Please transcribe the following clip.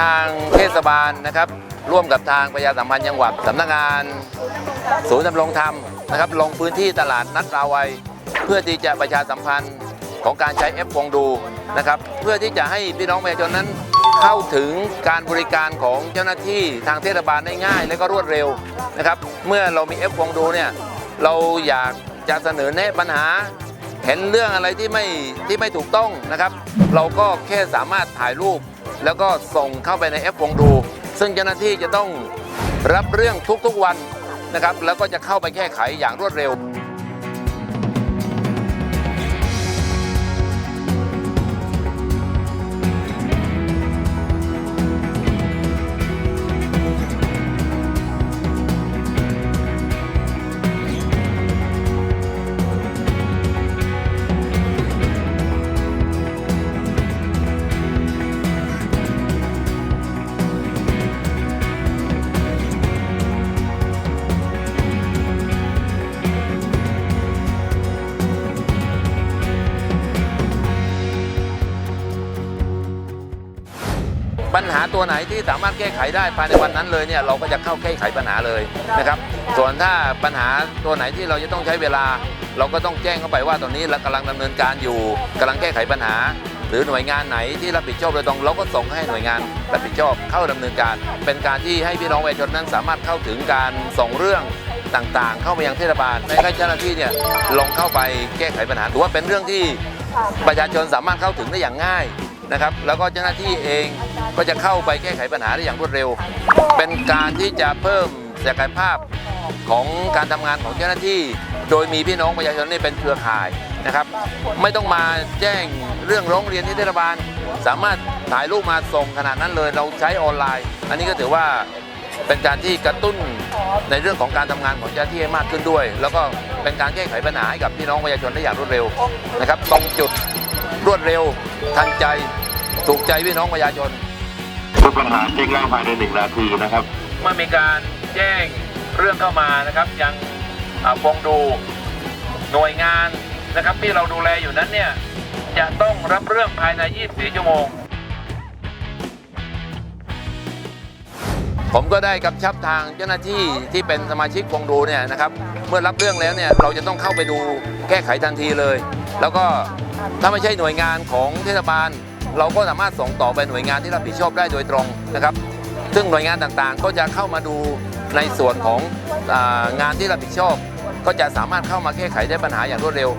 ทางเทศบาลนะครับ ร่วมกับทางประชาสัมพันธ์จังหวัดสำนักงานศูนย์ดำรงธรรมนะครับ ลงพื้นที่ตลาดนัดราวัย เพื่อที่จะประชาสัมพันธ์ของการใช้แอปวงดูนะครับ เพื่อที่จะให้พี่น้องประชาชนนั้น เข้าถึงการบริการของเจ้าหน้าที่ทางเทศบาลได้ง่าย และก็รวดเร็วนะครับ เมื่อเรามีแอปวงดูเนี่ยเราอยากจะเสนอแนะปัญหาเห็นเรื่องอะไรที่ไม่ที่ไม่ถูกต้องนะครับ เราก็แค่สามารถถ่ายรูป แล้วก็ส่งเข้าไปในแอปวงดู ซึ่งเจ้าหน้าที่จะต้องรับเรื่องทุกๆวันนะครับ แล้วก็จะเข้าไปแก้ไขอย่างรวดเร็ว ปัญหาตัวไหนที่สามารถแก้ไขได้ภายในวันนั้นเลยเนี่ยเราก็จะเข้าแก้ไขปัญหาเลยนะครับ ส่วนถ้าปัญหาตัวไหนที่เราจะต้องใช้เวลา เราก็ต้องแจ้งเข้าไปว่าตอนนี้เรากำลังดำเนินการอยู่กำลังแก้ไขปัญหา หรือหน่วยงานไหนที่รับผิดชอบโดยตรงเราก็ส่งให้หน่วยงานรับผิดชอบเข้าดำเนินการ เป็นการที่ให้พี่น้องประชาชนนั้นสามารถเข้าถึงการส่งเรื่องต่างๆ เข้าไปยังเทศบาลในให้เจ้าหน้าที่เนี่ยลงเข้าไปแก้ไขปัญหาถือว่าเป็นเรื่องที่ประชาชนสามารถเข้าถึงได้อย่างง่าย นะครับ แล้วก็เจ้าหน้าที่เองก็จะเข้าไปแก้ไขปัญหาได้อย่างรวดเร็ว เป็นการที่จะเพิ่มศักยภาพของการทำงานของเจ้าหน้าที่ โดยมีพี่น้องประชาชนนี่เป็นเครือข่ายนะครับ ไม่ต้องมาแจ้งเรื่องร้องเรียนที่เทศบาล สามารถถ่ายรูปมาส่งขนาดนั้นเลย เราใช้ออนไลน์ อันนี้ก็ถือว่าเป็นการที่กระตุ้นในเรื่องของการทำงานของเจ้าหน้าที่ให้มากขึ้นด้วย แล้วก็เป็นการแก้ไขปัญหาให้กับพี่น้องประชาชนได้อย่างรวดเร็วนะครับตรงจุดรวดเร็วทันใจ ถูกใจพี่น้องประชาชนทุกปัญหาเช็คแล้วภายในหนึ่งนาทีนะครับเมื่อมีการแจ้งเรื่องเข้ามานะครับ ยังอ่าฟงดูหน่วยงานนะครับ ที่เราดูแลอยู่นั้นเนี่ยจะต้องรับเรื่องภายใน 24 ชั่วโมง ผมก็ได้กำชับทางเจ้าหน้าที่ที่เป็นสมาชิกวงดูเนี่ยนะครับ เมื่อรับเรื่องแล้วเนี่ยเราจะต้องเข้าไปดูแก้ไขทันทีเลย แล้วก็ถ้าไม่ใช่หน่วยงานของเทศบาล เราก็สามารถส่งต่อไปหน่วยงานที่รับผิดชอบได้โดยตรงนะครับ ซึ่งหน่วยงานต่างๆ ก็จะเข้ามาดูในส่วนของงานที่รับผิดชอบ ก็จะสามารถเข้ามาแก้ไขได้ปัญหาอย่างรวดเร็ว